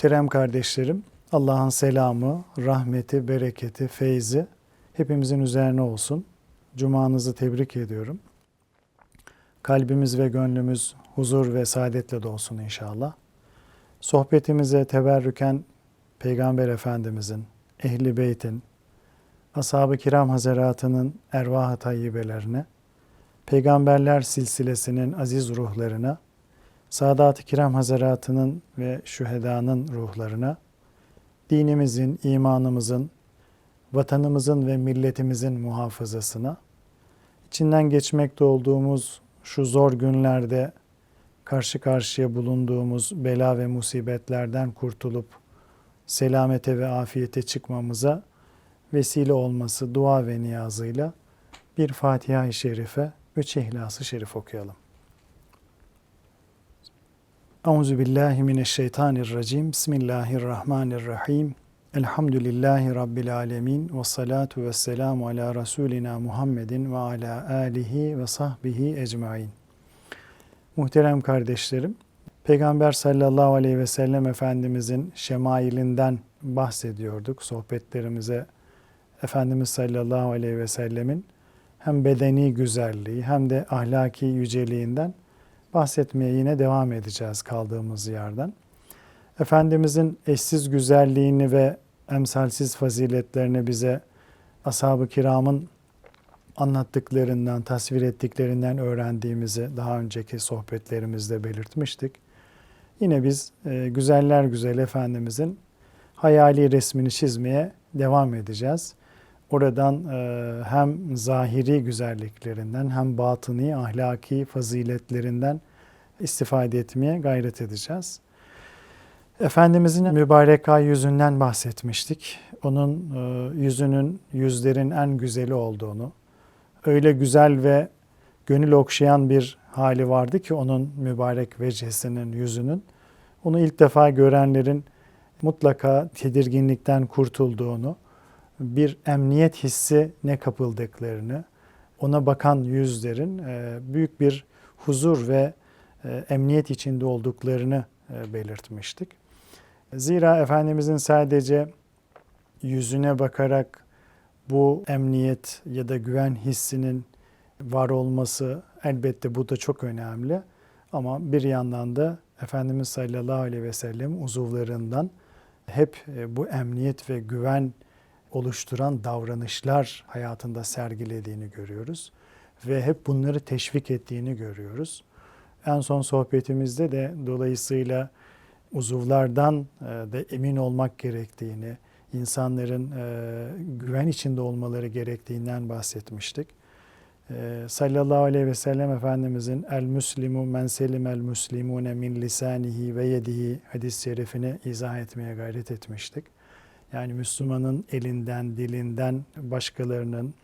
Muhterem kardeşlerim, Allah'ın selamı, rahmeti, bereketi, feyzi hepimizin üzerine olsun. Cumanızı tebrik ediyorum. Kalbimiz ve gönlümüz huzur ve saadetle dolsun inşallah. Sohbetimize teberrüken Peygamber Efendimizin, Ehli Beyt'in, Ashab-ı Kiram Hazaratı'nın ervah-ı tayyibelerine, Peygamberler silsilesinin aziz ruhlarına, Sadat-ı Kiram Hazaratı'nın ve şühedanın ruhlarına, dinimizin, imanımızın, vatanımızın ve milletimizin muhafazasına, içinden geçmekte olduğumuz şu zor günlerde karşı karşıya bulunduğumuz bela ve musibetlerden kurtulup selamete ve afiyete çıkmamıza vesile olması dua ve niyazıyla bir Fatiha-i Şerife, üç İhlas-ı Şerif okuyalım. Euzu billahi mineşşeytanirracim. Bismillahirrahmanirrahim. Elhamdülillahi rabbil alamin ve salatu vesselamu ala rasulina Muhammedin ve ala alihi ve sahbihi ecmaîn. Muhterem kardeşlerim, Peygamber sallallahu aleyhi ve sellem Efendimizin şemailinden bahsediyorduk sohbetlerimize. Efendimiz sallallahu aleyhi ve sellemin hem bedeni güzelliği hem de ahlaki yüceliğinden bahsetmeye yine devam edeceğiz kaldığımız yerden. Efendimizin eşsiz güzelliğini ve emsalsiz faziletlerini bize ashab-ı kiramın anlattıklarından, tasvir ettiklerinden öğrendiğimizi daha önceki sohbetlerimizde belirtmiştik. Yine biz e, güzeller güzel Efendimizin hayali resmini çizmeye devam edeceğiz. Oradan e, hem zahiri güzelliklerinden hem batıni ahlaki faziletlerinden istifade etmeye gayret edeceğiz. Efendimizin mübarek ay yüzünden bahsetmiştik. Onun e, yüzünün yüzlerin en güzeli olduğunu, öyle güzel ve gönül okşayan bir hali vardı ki onun mübarek vecihesinin yüzünün. Onu ilk defa görenlerin mutlaka tedirginlikten kurtulduğunu, bir emniyet hissi ne kapıldıklarını, ona bakan yüzlerin e, büyük bir huzur ve emniyet içinde olduklarını e, belirtmiştik. Zira Efendimizin sadece yüzüne bakarak bu emniyet ya da güven hissinin var olması elbette bu da çok önemli. Ama bir yandan da Efendimiz sallallahu aleyhi ve sellem uzuvlarından hep bu emniyet ve güven oluşturan davranışlar hayatında sergilediğini görüyoruz ve hep bunları teşvik ettiğini görüyoruz. En son sohbetimizde de dolayısıyla uzuvlardan da emin olmak gerektiğini, insanların güven içinde olmaları gerektiğinden bahsetmiştik. Sallallahu aleyhi ve sellem Efendimizin el müslimu men selim el müslimune min lisanihi ve yedihi hadis-i şerifini izah etmeye gayret etmiştik. Yani Müslümanın elinden, dilinden başkalarının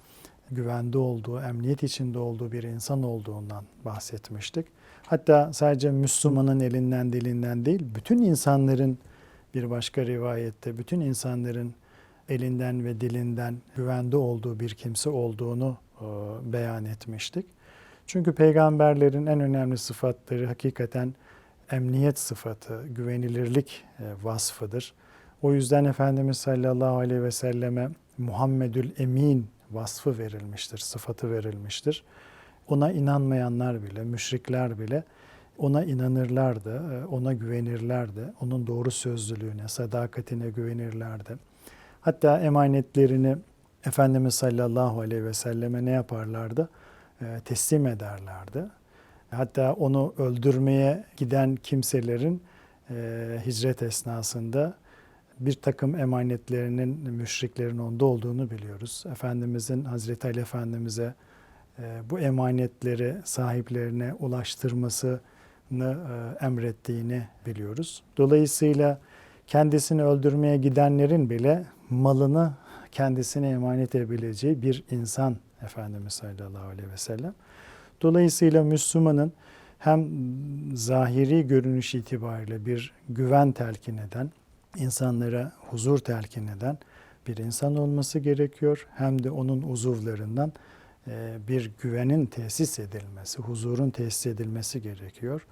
güvende olduğu, emniyet içinde olduğu bir insan olduğundan bahsetmiştik. Hatta sadece Müslümanın elinden, dilinden değil, bütün insanların bir başka rivayette, bütün insanların elinden ve dilinden güvende olduğu bir kimse olduğunu e, beyan etmiştik. Çünkü peygamberlerin en önemli sıfatları hakikaten emniyet sıfatı, güvenilirlik e, vasfıdır. O yüzden Efendimiz sallallahu aleyhi ve selleme Muhammedül Emin vasfı verilmiştir, sıfatı verilmiştir. Ona inanmayanlar bile, müşrikler bile ona inanırlardı, ona güvenirlerdi. Onun doğru sözlülüğüne, sadakatine güvenirlerdi. Hatta emanetlerini Efendimiz sallallahu aleyhi ve selleme ne yaparlardı? Teslim ederlerdi. Hatta onu öldürmeye giden kimselerin hicret esnasında bir takım emanetlerinin müşriklerin onda olduğunu biliyoruz. Efendimizin Hazreti Ali Efendimiz'e e, bu emanetleri sahiplerine ulaştırmasını e, emrettiğini biliyoruz. Dolayısıyla kendisini öldürmeye gidenlerin bile malını kendisine emanet edebileceği bir insan Efendimiz sallallahu aleyhi ve sellem. Dolayısıyla Müslümanın hem zahiri görünüş itibariyle bir güven telkin eden, insanlara huzur telkin eden bir insan olması gerekiyor. Hem de onun uzuvlarından e, bir güvenin tesis edilmesi, huzurun tesis edilmesi gerekiyor.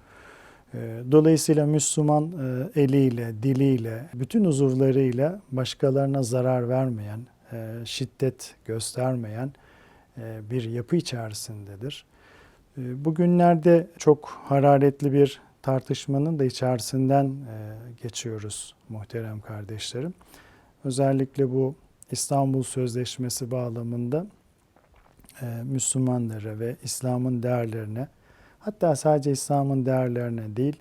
E, Dolayısıyla Müslüman e, eliyle, diliyle, bütün uzuvlarıyla başkalarına zarar vermeyen, e, şiddet göstermeyen e, bir yapı içerisindedir. E, Bugünlerde çok hararetli bir tartışmanın da içerisinden e, geçiyoruz muhterem kardeşlerim. Özellikle bu İstanbul Sözleşmesi bağlamında e, Müslümanlara ve İslam'ın değerlerine hatta sadece İslam'ın değerlerine değil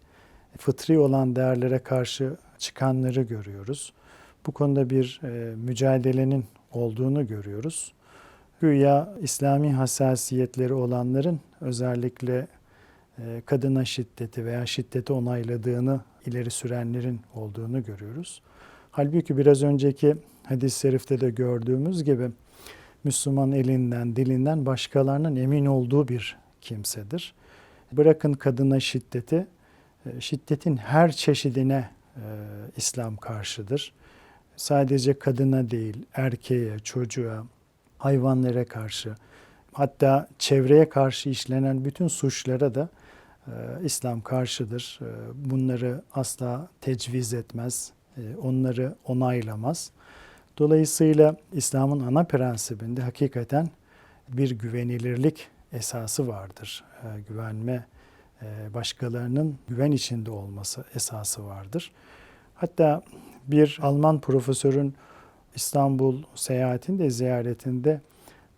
fıtri olan değerlere karşı çıkanları görüyoruz. Bu konuda bir e, mücadelenin olduğunu görüyoruz. Güya İslami hassasiyetleri olanların özellikle e, kadına şiddeti veya şiddeti onayladığını ileri sürenlerin olduğunu görüyoruz. Halbuki biraz önceki hadis-i şerifte de gördüğümüz gibi Müslüman elinden, dilinden başkalarının emin olduğu bir kimsedir. Bırakın kadına şiddeti, e, şiddetin her çeşidine e, İslam karşıdır. Sadece kadına değil, erkeğe, çocuğa, hayvanlara karşı, hatta çevreye karşı işlenen bütün suçlara da e, İslam karşıdır. E, bunları asla tecviz etmez, e, onları onaylamaz. Dolayısıyla İslam'ın ana prensibinde hakikaten bir güvenilirlik esası vardır. E, güvenme, e, başkalarının güven içinde olması esası vardır. Hatta bir Alman profesörün İstanbul seyahatinde, ziyaretinde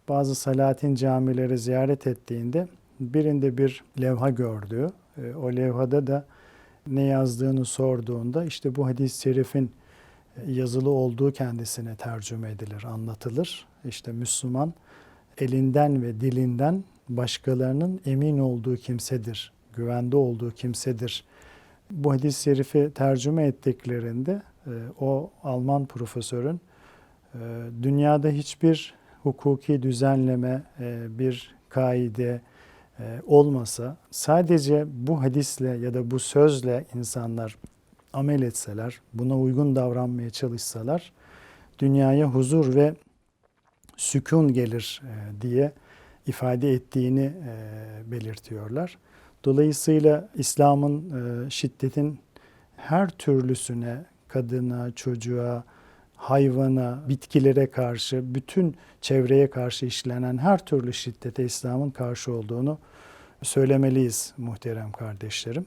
bazı Salatin camileri ziyaret ettiğinde birinde bir levha gördü. E, o levhada da ne yazdığını sorduğunda işte bu hadis-i şerifin yazılı olduğu kendisine tercüme edilir, anlatılır. İşte Müslüman elinden ve dilinden başkalarının emin olduğu kimsedir, güvende olduğu kimsedir. Bu hadis-i şerifi tercüme ettiklerinde e, o Alman profesörün dünyada hiçbir hukuki düzenleme, bir kaide, e, olmasa sadece bu hadisle ya da bu sözle insanlar amel etseler, buna uygun davranmaya çalışsalar dünyaya huzur ve sükun gelir e, diye ifade ettiğini e, belirtiyorlar. Dolayısıyla İslam'ın şiddetin her türlüsüne, kadına, çocuğa, hayvana, bitkilere karşı, bütün çevreye karşı işlenen her türlü şiddete İslam'ın karşı olduğunu söylemeliyiz muhterem kardeşlerim.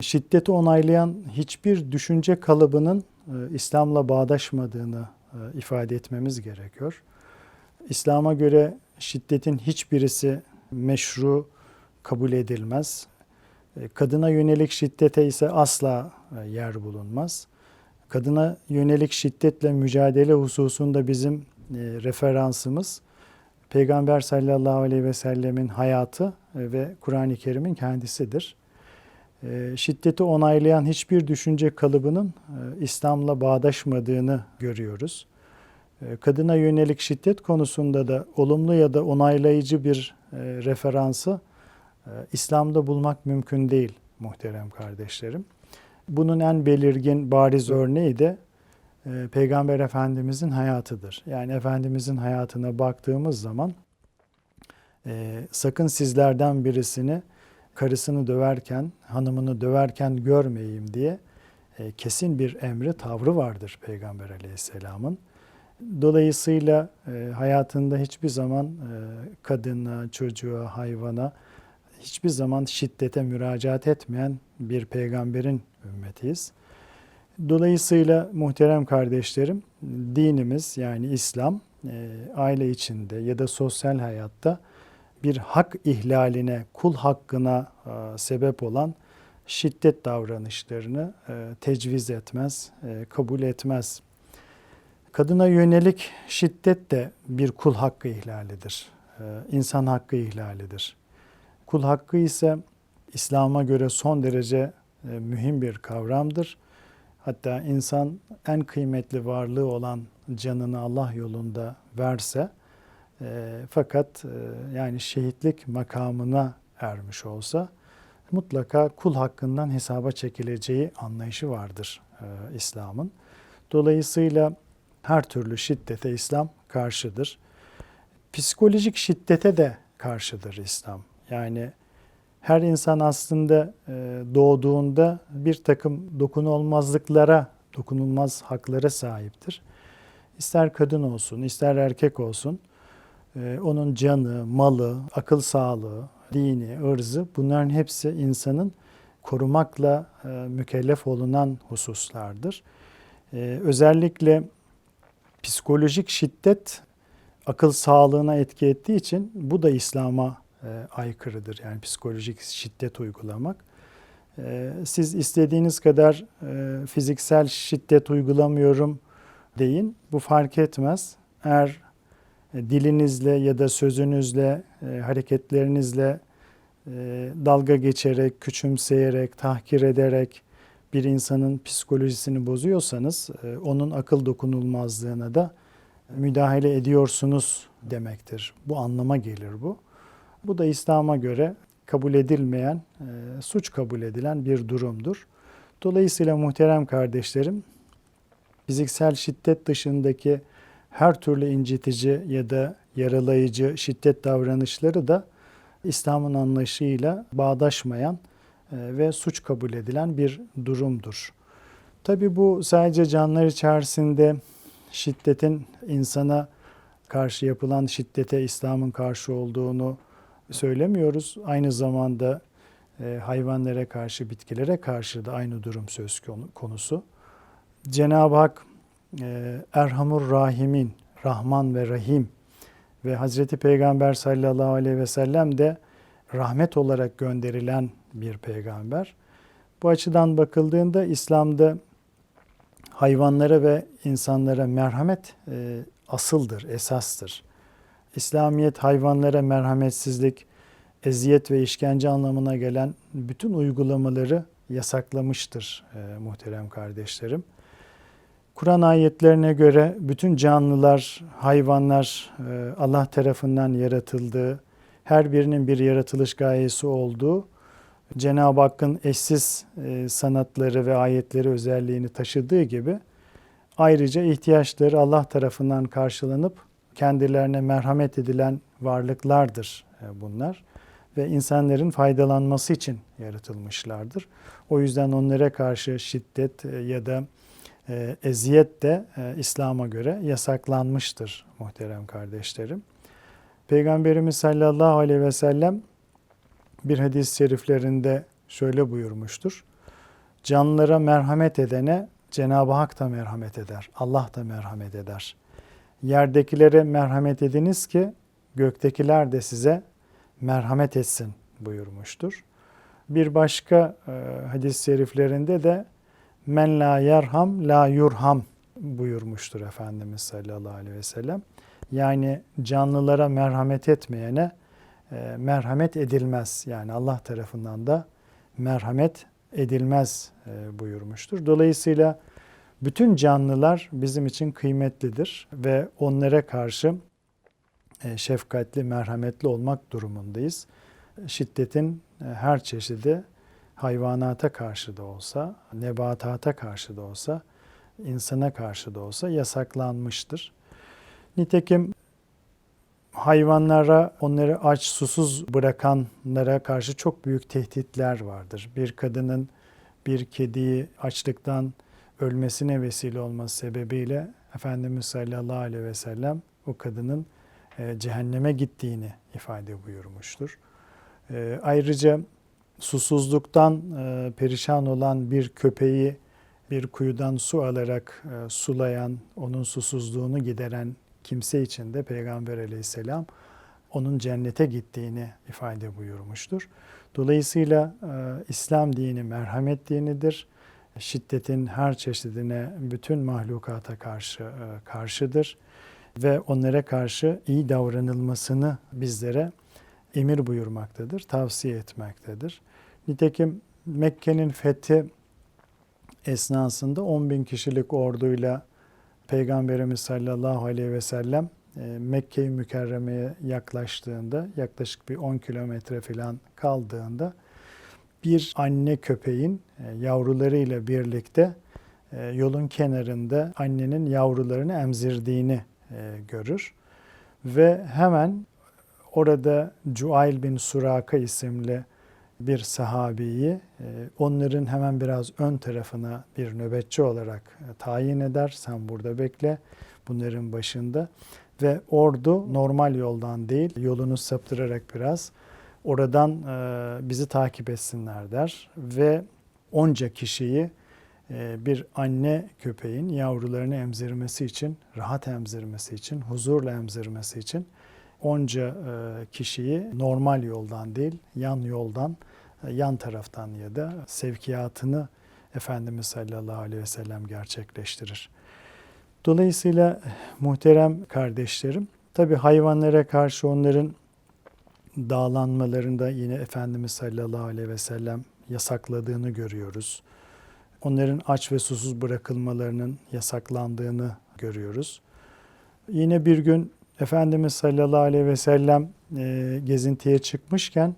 Şiddeti onaylayan hiçbir düşünce kalıbının e, İslam'la bağdaşmadığını e, ifade etmemiz gerekiyor. İslam'a göre şiddetin hiçbirisi meşru kabul edilmez. E, kadına yönelik şiddete ise asla yer bulunmaz kadına yönelik şiddetle mücadele hususunda bizim referansımız Peygamber sallallahu aleyhi ve sellemin hayatı ve Kur'an-ı Kerim'in kendisidir. E, şiddeti onaylayan hiçbir düşünce kalıbının e, İslam'la bağdaşmadığını görüyoruz. E, kadına yönelik şiddet konusunda da olumlu ya da onaylayıcı bir e, referansı e, İslam'da bulmak mümkün değil muhterem kardeşlerim. Bunun en belirgin, bariz örneği de Peygamber Efendimizin hayatıdır. Yani Efendimizin hayatına baktığımız zaman sakın sizlerden birisini karısını döverken, hanımını döverken görmeyeyim diye e, kesin bir emri, tavrı vardır Peygamber Aleyhisselam'ın. Dolayısıyla e, hayatında hiçbir zaman e, kadına, çocuğa, hayvana hiçbir zaman şiddete müracaat etmeyen bir peygamberin ümmetiyiz. Dolayısıyla muhterem kardeşlerim, dinimiz yani İslam e, aile içinde ya da sosyal hayatta bir hak ihlaline, kul hakkına e, sebep olan şiddet davranışlarını e, tecviz etmez, kabul etmez. Kadına yönelik şiddet de bir kul hakkı ihlalidir. insan hakkı ihlalidir. Kul hakkı ise İslam'a göre son derece e, mühim bir kavramdır. Hatta insan en kıymetli varlığı olan canını Allah yolunda verse e, fakat e, yani şehitlik makamına ermiş olsa mutlaka kul hakkından hesaba çekileceği anlayışı vardır e, İslam'ın. Dolayısıyla her türlü şiddete İslam karşıdır. Psikolojik şiddete de karşıdır İslam. Yani Her insan aslında e, doğduğunda bir takım dokunulmazlıklara, dokunulmaz haklara sahiptir. İster kadın olsun, ister erkek olsun, onun canı, malı, akıl sağlığı, dini, ırzı bunların hepsi insanın korumakla e, mükellef olunan hususlardır. E, özellikle psikolojik şiddet akıl sağlığına etki ettiği için bu da İslam'a e, aykırıdır. Yani psikolojik şiddet uygulamak. E, siz istediğiniz kadar e, fiziksel şiddet uygulamıyorum deyin. Bu fark etmez. Eğer dilinizle ya da sözünüzle, e, hareketlerinizle e, dalga geçerek, küçümseyerek, tahkir ederek bir insanın psikolojisini bozuyorsanız e, onun akıl dokunulmazlığına da müdahale ediyorsunuz demektir. Bu anlama gelir bu. Bu da İslam'a göre kabul edilmeyen, suç kabul edilen bir durumdur. Dolayısıyla muhterem kardeşlerim, fiziksel şiddet dışındaki her türlü incitici ya da yaralayıcı şiddet davranışları da İslam'ın anlayışıyla bağdaşmayan e, ve suç kabul edilen bir durumdur. Tabi bu sadece canlar içerisinde şiddetin insana karşı yapılan şiddete İslam'ın karşı olduğunu söylemiyoruz. Aynı zamanda e, hayvanlara karşı, bitkilere karşı da aynı durum söz konusu. Cenab-ı Hak Erhamur Rahimin, Rahman ve Rahim ve Hazreti Peygamber sallallahu aleyhi ve sellem de rahmet olarak gönderilen bir peygamber. Bu açıdan bakıldığında İslam'da hayvanlara ve insanlara merhamet e, asıldır, esastır. İslamiyet hayvanlara merhametsizlik, eziyet ve işkence anlamına gelen bütün uygulamaları yasaklamıştır e, muhterem kardeşlerim. Kur'an ayetlerine göre bütün canlılar, hayvanlar e, Allah tarafından yaratıldığı, her birinin bir yaratılış gayesi olduğu, Cenab-ı Hakk'ın eşsiz e, sanatları ve ayetleri özelliğini taşıdığı gibi ayrıca ihtiyaçları Allah tarafından karşılanıp kendilerine merhamet edilen varlıklardır e, bunlar ve insanların faydalanması için yaratılmışlardır. O yüzden onlara karşı şiddet ya da e, eziyet de e, İslam'a göre yasaklanmıştır muhterem kardeşlerim. Peygamberimiz sallallahu aleyhi ve sellem bir hadis-i şeriflerinde şöyle buyurmuştur. Canlılara merhamet edene Cenab-ı Hak da merhamet eder. Allah da merhamet eder. Yerdekilere merhamet ediniz ki göktekiler de size merhamet etsin buyurmuştur. Bir başka e, hadis-i şeriflerinde de men la yerham la yurham buyurmuştur Efendimiz sallallahu aleyhi ve sellem. Yani canlılara merhamet etmeyene e, merhamet edilmez. Yani Allah tarafından da merhamet edilmez e, buyurmuştur. Dolayısıyla bütün canlılar bizim için kıymetlidir ve onlara karşı e, şefkatli, merhametli olmak durumundayız. Şiddetin e, her çeşidi hayvanata karşı da olsa, nebatata karşı da olsa, insana karşı da olsa yasaklanmıştır. Nitekim hayvanlara, onları aç, susuz bırakanlara karşı çok büyük tehditler vardır. Bir kadının bir kediyi açlıktan ölmesine vesile olması sebebiyle Efendimiz sallallahu aleyhi ve sellem o kadının e, cehenneme gittiğini ifade buyurmuştur. E, ayrıca susuzluktan e, perişan olan bir köpeği bir kuyudan su alarak e, sulayan, onun susuzluğunu gideren kimse için de Peygamber aleyhisselam onun cennete gittiğini ifade buyurmuştur. Dolayısıyla e, İslam dini merhamet dinidir. Şiddetin her çeşidine bütün mahlukata karşı e, karşıdır ve onlara karşı iyi davranılmasını bizlere emir buyurmaktadır, tavsiye etmektedir. Nitekim Mekke'nin fethi esnasında 10 bin kişilik orduyla Peygamberimiz sallallahu aleyhi ve sellem e, Mekke-i Mükerreme'ye yaklaştığında yaklaşık bir 10 kilometre falan kaldığında bir anne köpeğin e, yavrularıyla birlikte e, yolun kenarında annenin yavrularını emzirdiğini görür. Ve hemen orada Cuail bin Suraka isimli bir sahabiyi e, onların hemen biraz ön tarafına bir nöbetçi olarak e, tayin eder. Sen burada bekle bunların başında ve ordu normal yoldan değil yolunu saptırarak biraz oradan e, bizi takip etsinler der ve onca kişiyi bir anne köpeğin yavrularını emzirmesi için, rahat emzirmesi için, huzurla emzirmesi için onca kişiyi normal yoldan değil, yan yoldan yan taraftan ya da sevkiyatını Efendimiz sallallahu aleyhi ve sellem gerçekleştirir. Dolayısıyla muhterem kardeşlerim, tabi hayvanlara karşı onların dağlanmalarında yine Efendimiz sallallahu aleyhi ve sellem yasakladığını görüyoruz. Onların aç ve susuz bırakılmalarının yasaklandığını görüyoruz. Yine bir gün Efendimiz sallallahu aleyhi ve sellem e, gezintiye çıkmışken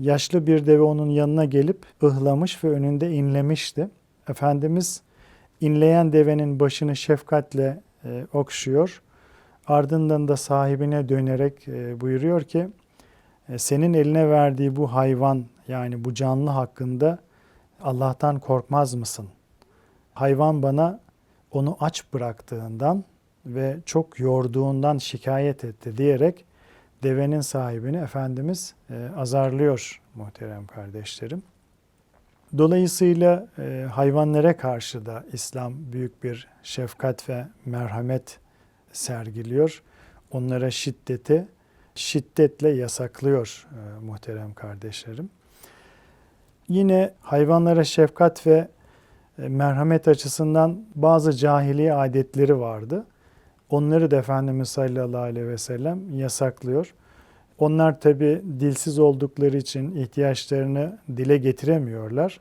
yaşlı bir deve onun yanına gelip ıhlamış ve önünde inlemişti. Efendimiz inleyen devenin başını şefkatle e, okşuyor. Ardından da sahibine dönerek e, buyuruyor ki e, senin eline verdiği bu hayvan yani bu canlı hakkında Allah'tan korkmaz mısın? Hayvan bana onu aç bıraktığından ve çok yorduğundan şikayet etti diyerek devenin sahibini Efendimiz e, azarlıyor muhterem kardeşlerim. Dolayısıyla e, hayvanlara karşı da İslam büyük bir şefkat ve merhamet sergiliyor. Onlara şiddeti şiddetle yasaklıyor e, muhterem kardeşlerim. Yine hayvanlara şefkat ve e, merhamet açısından bazı cahiliye adetleri vardı. Onları da Efendimiz sallallahu aleyhi ve sellem yasaklıyor. Onlar tabi dilsiz oldukları için ihtiyaçlarını dile getiremiyorlar.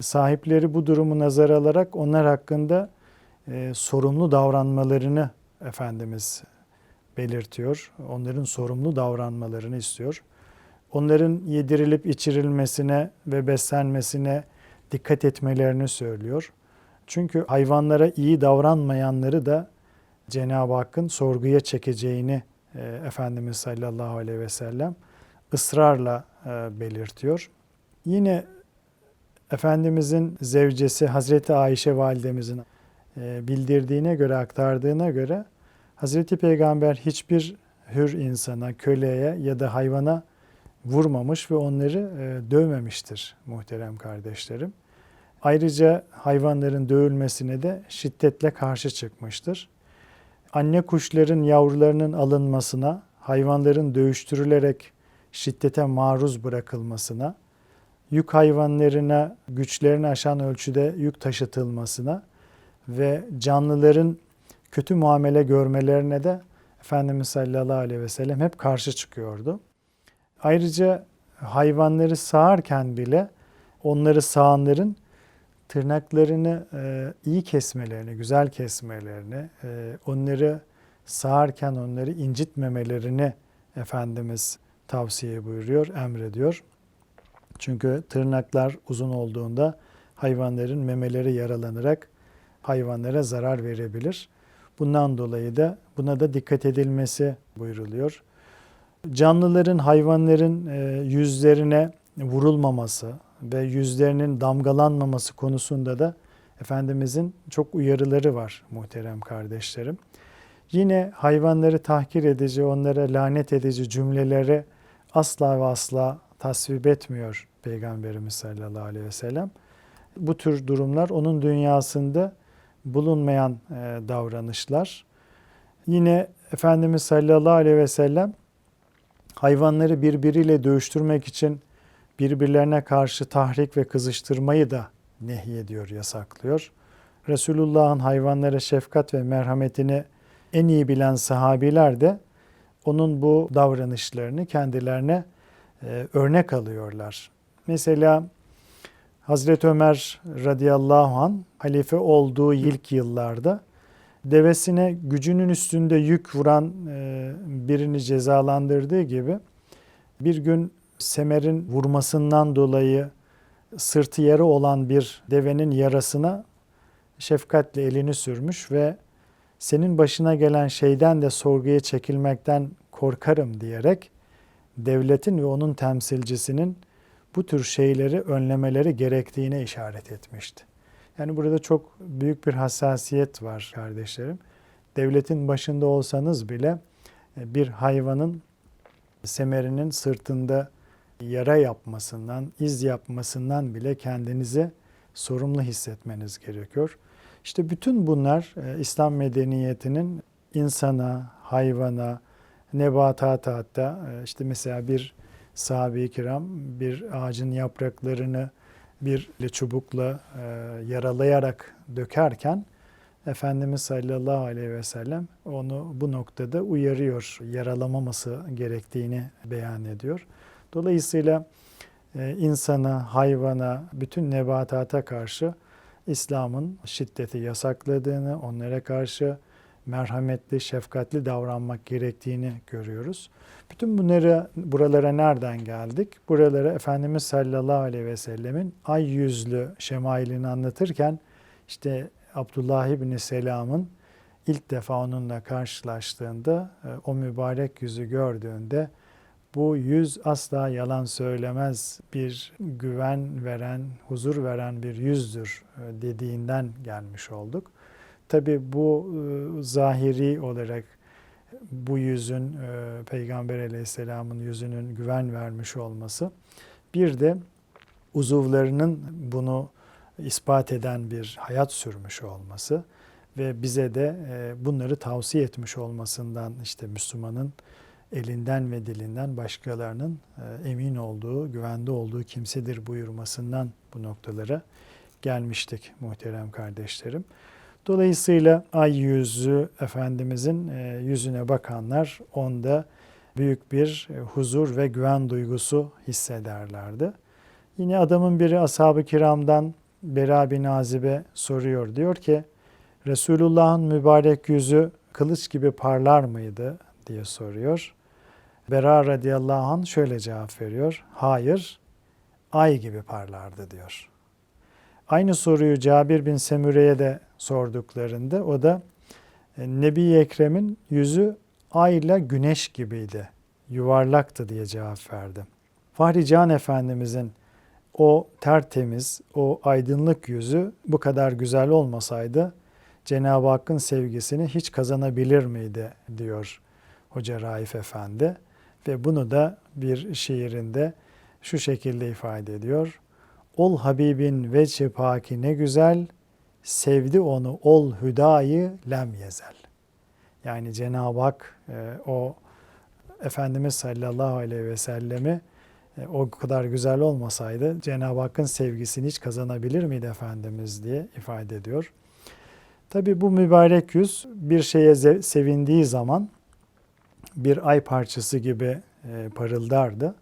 Sahipleri bu durumu nazar alarak onlar hakkında e, sorumlu davranmalarını Efendimiz belirtiyor. Onların sorumlu davranmalarını istiyor. Onların yedirilip içirilmesine ve beslenmesine dikkat etmelerini söylüyor. Çünkü hayvanlara iyi davranmayanları da Cenab-ı Hakk'ın sorguya çekeceğini e, Efendimiz sallallahu aleyhi ve sellem ısrarla e, belirtiyor. Yine Efendimizin zevcesi Hazreti Ayşe validemizin e, bildirdiğine göre, aktardığına göre Hazreti Peygamber hiçbir hür insana, köleye ya da hayvana vurmamış ve onları e, dövmemiştir muhterem kardeşlerim. Ayrıca hayvanların dövülmesine de şiddetle karşı çıkmıştır anne kuşların yavrularının alınmasına, hayvanların dövüştürülerek şiddete maruz bırakılmasına, yük hayvanlarına güçlerini aşan ölçüde yük taşıtılmasına ve canlıların kötü muamele görmelerine de Efendimiz sallallahu aleyhi ve sellem hep karşı çıkıyordu. Ayrıca hayvanları sağarken bile onları sağanların tırnaklarını e, iyi kesmelerini, güzel kesmelerini, e, onları sağarken onları incitmemelerini Efendimiz tavsiye buyuruyor, emrediyor. Çünkü tırnaklar uzun olduğunda hayvanların memeleri yaralanarak hayvanlara zarar verebilir. Bundan dolayı da buna da dikkat edilmesi buyuruluyor. Canlıların, hayvanların e, yüzlerine vurulmaması, ve yüzlerinin damgalanmaması konusunda da Efendimizin çok uyarıları var muhterem kardeşlerim. Yine hayvanları tahkir edici, onlara lanet edici cümleleri asla ve asla tasvip etmiyor Peygamberimiz sallallahu aleyhi ve sellem. Bu tür durumlar onun dünyasında bulunmayan e, davranışlar. Yine Efendimiz sallallahu aleyhi ve sellem hayvanları birbiriyle dövüştürmek için birbirlerine karşı tahrik ve kızıştırmayı da nehyediyor, yasaklıyor. Resulullah'ın hayvanlara şefkat ve merhametini en iyi bilen sahabiler de onun bu davranışlarını kendilerine e, örnek alıyorlar. Mesela Hazreti Ömer radıyallahu an halife olduğu ilk yıllarda devesine gücünün üstünde yük vuran e, birini cezalandırdığı gibi bir gün semerin vurmasından dolayı sırtı yarı olan bir devenin yarasına şefkatle elini sürmüş ve senin başına gelen şeyden de sorguya çekilmekten korkarım diyerek devletin ve onun temsilcisinin bu tür şeyleri önlemeleri gerektiğine işaret etmişti. Yani burada çok büyük bir hassasiyet var kardeşlerim. Devletin başında olsanız bile e, bir hayvanın semerinin sırtında yara yapmasından, iz yapmasından bile kendinizi sorumlu hissetmeniz gerekiyor. İşte bütün bunlar e, İslam medeniyetinin insana, hayvana, nebatata hatta e, işte mesela bir sahabe-i kiram bir ağacın yapraklarını bir çubukla e, yaralayarak dökerken Efendimiz sallallahu aleyhi ve sellem onu bu noktada uyarıyor, yaralamaması gerektiğini beyan ediyor. Dolayısıyla e, insana, hayvana, bütün nebatata karşı İslam'ın şiddeti yasakladığını, onlara karşı merhametli, şefkatli davranmak gerektiğini görüyoruz. Bütün bunları buralara nereden geldik? Buralara Efendimiz sallallahu aleyhi ve sellemin ay yüzlü şemailini anlatırken işte Abdullah İbni Selam'ın ilk defa onunla karşılaştığında e, o mübarek yüzü gördüğünde bu yüz asla yalan söylemez bir güven veren, huzur veren bir yüzdür e, dediğinden gelmiş olduk. Tabi bu e, zahiri olarak bu yüzün Peygamber aleyhisselamın yüzünün güven vermiş olması bir de uzuvlarının bunu ispat eden bir hayat sürmüş olması ve bize de e, bunları tavsiye etmiş olmasından işte Müslümanın elinden ve dilinden başkalarının e, emin olduğu, güvende olduğu kimsedir buyurmasından bu noktalara gelmiştik muhterem kardeşlerim. Dolayısıyla ay yüzü Efendimizin e, yüzüne bakanlar onda büyük bir huzur ve güven duygusu hissederlerdi. Yine adamın biri ashab-ı kiramdan Bera bin Azib'e soruyor. Diyor ki Resulullah'ın mübarek yüzü kılıç gibi parlar mıydı diye soruyor. Bera radıyallahu anh şöyle cevap veriyor. Hayır, ay gibi parlardı diyor. Aynı soruyu Cabir bin Semüre'ye de sorduklarında o da e, Nebi Ekrem'in yüzü ayla güneş gibiydi, yuvarlaktı diye cevap verdi. Fahri Can Efendimizin o tertemiz, o aydınlık yüzü bu kadar güzel olmasaydı Cenab-ı Hakk'ın sevgisini hiç kazanabilir miydi diyor Hoca Raif Efendi. Ve bunu da bir şiirinde şu şekilde ifade ediyor. Ol Habibin veçi paki ne güzel, sevdi onu ol hüdayı lem yezel. Yani Cenab-ı Hak e, o Efendimiz sallallahu aleyhi ve sellemi e, o kadar güzel olmasaydı Cenab-ı Hakk'ın sevgisini hiç kazanabilir miydi Efendimiz diye ifade ediyor. Tabi bu mübarek yüz bir şeye sevindiği zaman bir ay parçası gibi e, parıldardı.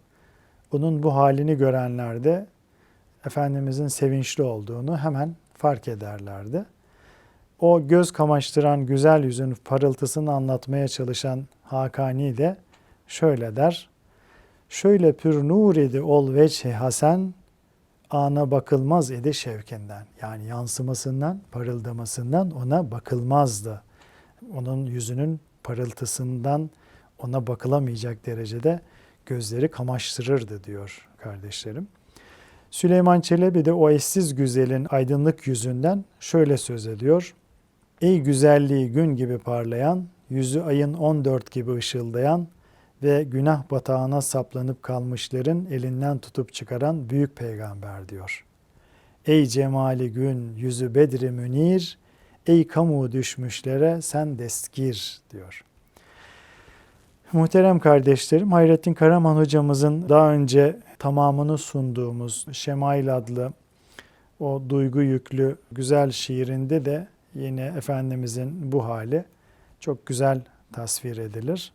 Onun bu halini görenler de Efendimizin sevinçli olduğunu hemen fark ederlerdi. O göz kamaştıran güzel yüzün parıltısını anlatmaya çalışan Hakani de şöyle der. Şöyle pür nur idi ol veçhi hasen, ana bakılmaz idi şevkinden. Yani yansımasından, parıldamasından ona bakılmazdı. Onun yüzünün parıltısından ona bakılamayacak derecede gözleri kamaştırırdı diyor kardeşlerim. Süleyman Çelebi de o eşsiz güzelin aydınlık yüzünden şöyle söz ediyor. Ey güzelliği gün gibi parlayan, yüzü ayın 14 gibi ışıldayan, ve günah batağına saplanıp kalmışların elinden tutup çıkaran büyük peygamber diyor. Ey cemali gün yüzü bedri münir, ey kamu düşmüşlere sen deskir diyor. Muhterem kardeşlerim, Hayrettin Karaman hocamızın daha önce tamamını sunduğumuz Şemail adlı o duygu yüklü güzel şiirinde de yine Efendimizin bu hali çok güzel tasvir edilir.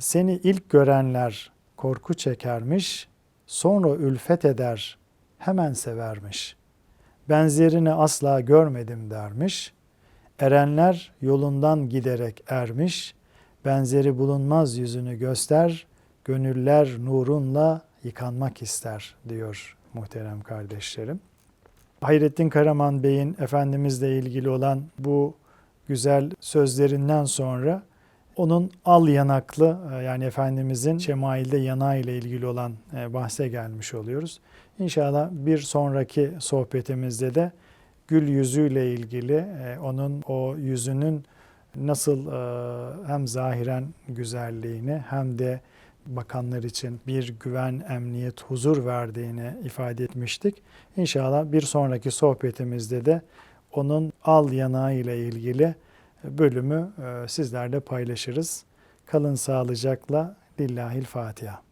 Seni ilk görenler korku çekermiş, sonra ülfet eder, hemen severmiş. Benzerini asla görmedim dermiş. Erenler yolundan giderek ermiş, benzeri bulunmaz yüzünü göster, gönüller nurunla yıkanmak ister diyor muhterem kardeşlerim. Hayrettin Karaman Bey'in Efendimizle ilgili olan bu güzel sözlerinden sonra Onun al yanaklı e, yani Efendimizin şemailde yanağı ile ilgili olan e, bahse gelmiş oluyoruz. İnşallah bir sonraki sohbetimizde de gül yüzüyle ilgili e, onun o yüzünün nasıl hem zahiren güzelliğini hem de bakanlar için bir güven, emniyet, huzur verdiğini ifade etmiştik. İnşallah bir sonraki sohbetimizde de onun al yanağı ile ilgili bölümü sizlerle paylaşırız. Kalın sağlıcakla. Lillahil Fatiha.